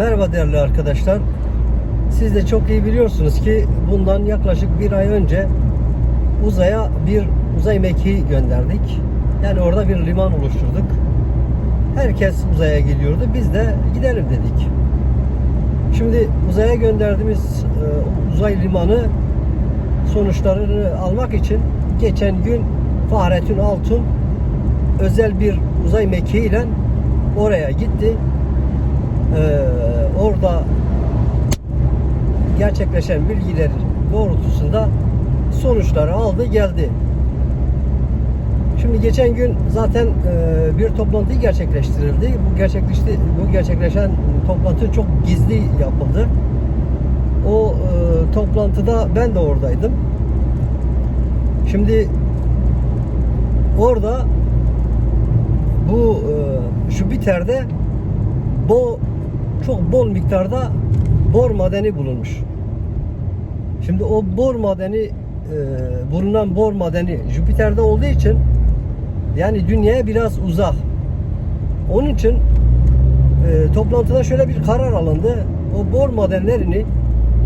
Merhaba değerli arkadaşlar. Siz de çok iyi biliyorsunuz ki bundan yaklaşık bir ay önce uzaya bir uzay mekiği gönderdik. Yani orada bir liman oluşturduk. Herkes uzaya gidiyordu. Biz de gidelim dedik. Şimdi uzaya gönderdiğimiz e, uzay limanı sonuçlarını almak için geçen gün Fahrettin Altun özel bir uzay mekiğiyle oraya gitti. Ee, gerçekleşen bilgiler doğrultusunda sonuçları aldı geldi. Şimdi geçen gün zaten e, bir toplantı gerçekleştirildi. Bu gerçekleşti bu gerçekleşen toplantı çok gizli yapıldı. O e, toplantıda ben de oradaydım. Şimdi orada bu e, Jüpiter'de bu çok bol miktarda bor madeni bulunmuş. Şimdi o bor madeni e, bulunan bor madeni Jüpiter'de olduğu için yani dünyaya biraz uzak. Onun için e, toplantıda şöyle bir karar alındı. O bor madenlerini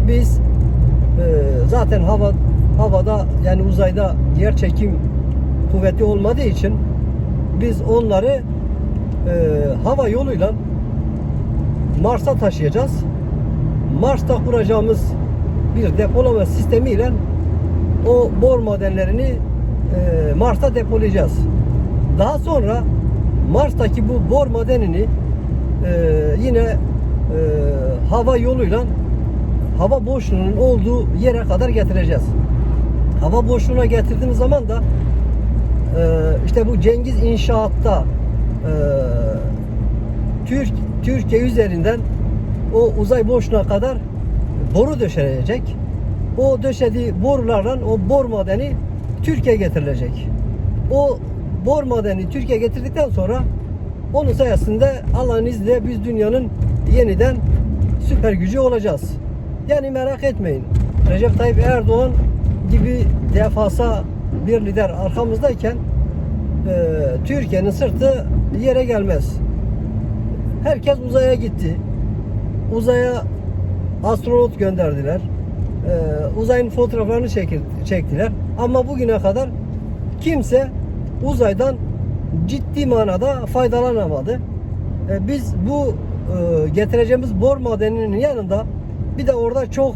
biz e, zaten hava havada yani uzayda yer çekim kuvveti olmadığı için biz onları e, hava yoluyla Mars'a taşıyacağız. Mars'ta kuracağımız bir depolama sistemiyle o bor madenlerini e, Mars'ta depolayacağız. Daha sonra Mars'taki bu bor madenini e, yine e, hava yoluyla hava boşluğunun olduğu yere kadar getireceğiz. Hava boşluğuna getirdiğimiz zaman da e, işte bu Cengiz İnşaat'ta e, Türk Türkiye üzerinden o uzay boşluğuna kadar boru döşenecek. O döşediği borularla o bor madeni Türkiye getirilecek. O bor madeni Türkiye getirdikten sonra onun sayesinde Allah'ın izniyle biz dünyanın yeniden süper gücü olacağız. Yani merak etmeyin. Recep Tayyip Erdoğan gibi defasa bir lider arkamızdayken e, Türkiye'nin sırtı yere gelmez. Herkes uzaya gitti. Uzaya astronot gönderdiler. Ee, uzayın fotoğraflarını çektiler. Ama bugüne kadar kimse uzaydan ciddi manada faydalanamadı. Ee, biz bu e, getireceğimiz bor madeninin yanında bir de orada çok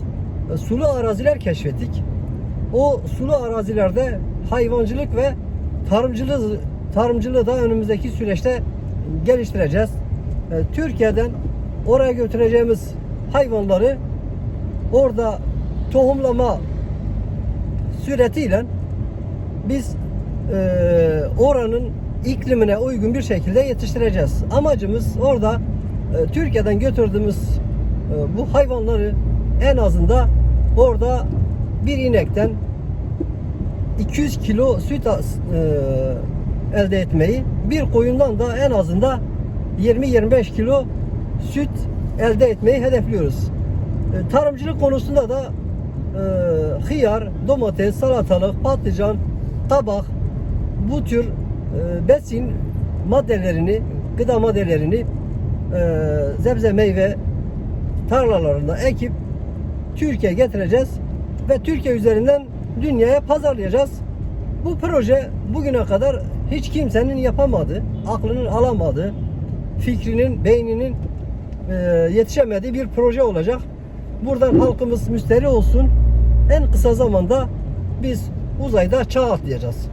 e, sulu araziler keşfettik. O sulu arazilerde hayvancılık ve tarımcılığı tarımcılığı da önümüzdeki süreçte geliştireceğiz. E, Türkiye'den oraya götüreceğimiz hayvanları orada tohumlama suretiyle biz e, oranın iklimine uygun bir şekilde yetiştireceğiz. Amacımız orada e, Türkiye'den götürdüğümüz e, bu hayvanları en azında orada bir inekten 200 kilo süt e, elde etmeyi, bir koyundan da en azında 20-25 kilo süt elde etmeyi hedefliyoruz. E, tarımcılık konusunda da e, hıyar, domates, salatalık, patlıcan, tabak bu tür e, besin maddelerini, gıda maddelerini e, sebze meyve tarlalarında ekip Türkiye'ye getireceğiz ve Türkiye üzerinden dünyaya pazarlayacağız. Bu proje bugüne kadar hiç kimsenin yapamadığı, aklının alamadığı, fikrinin, beyninin e, yetişemediği bir proje olacak. Buradan halkımız müsteri olsun. En kısa zamanda biz uzayda çağ atlayacağız.